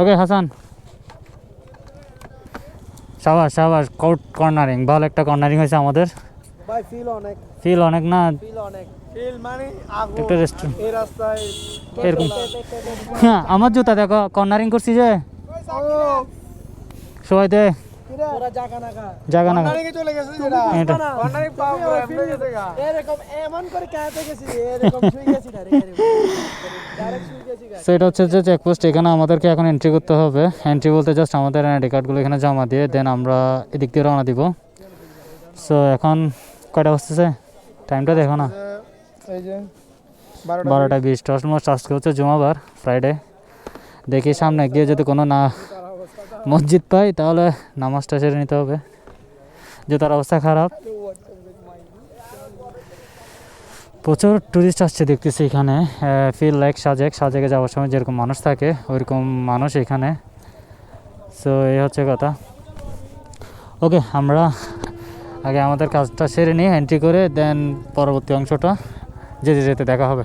ওকে হাসান। সাবাস সাবাস court cornering ভালো একটা কর্নারিং হয়েছে আমাদের। ভাই ফিল অনেক। ফিল অনেক না? ফিল অনেক। ফিল মানে আগুন। একটা রেস্টুরেন্ট এই রাস্তায় এরকম। হ্যাঁ আমার জুতা দেখো কর্নারিং করছি যে। সবাই দে। ওরা জাগা নাগা জাগা না চলে গেছে এটা। কর্নারিং পাও এমনি গেছে গা। এরকম এমন করে কাঁদতে গেছি এরকম শুই গেছি ডাইরেক্ট ডাইরেক্ট গা সেটা হচ্ছে যে চেকপোস্ট এখানে আমাদেরকে এখন এন্ট্রি করতে হবে। এন্ট্রি বলতে জাস্ট আমাদের আইডি কার্ডগুলো এখানে জমা দিয়ে দেন আমরা এদিক দিয়ে রওনা দিব। সো এখন কয়টা বসতেছে? টাইমটা দেখো না। বারোটা বিশ অলমোস্ট আজকে হচ্ছে জুমাবার ফ্রাইডে দেখি সামনে গিয়ে যদি কোনো না মসজিদ পাই তাহলে নামাজটা সেরে নিতে হবে। জুতার অবস্থা খারাপ। প্রচুর ট্যুরিস্ট আসছে দেখতেছি এখানে। ফিল লাইক সাজেক, সাজেকে যাওয়ার সময় যেরকম মানুষ থাকে, ওইরকম মানুষ এখানে। সো এই হচ্ছে কথা। ওকে আমরা আগে আমাদের কাজটা সেরে নিয়ে এন্ট্রি করে দেন পরবর্তী অংশটা, যেতে যেতে দেখা হবে।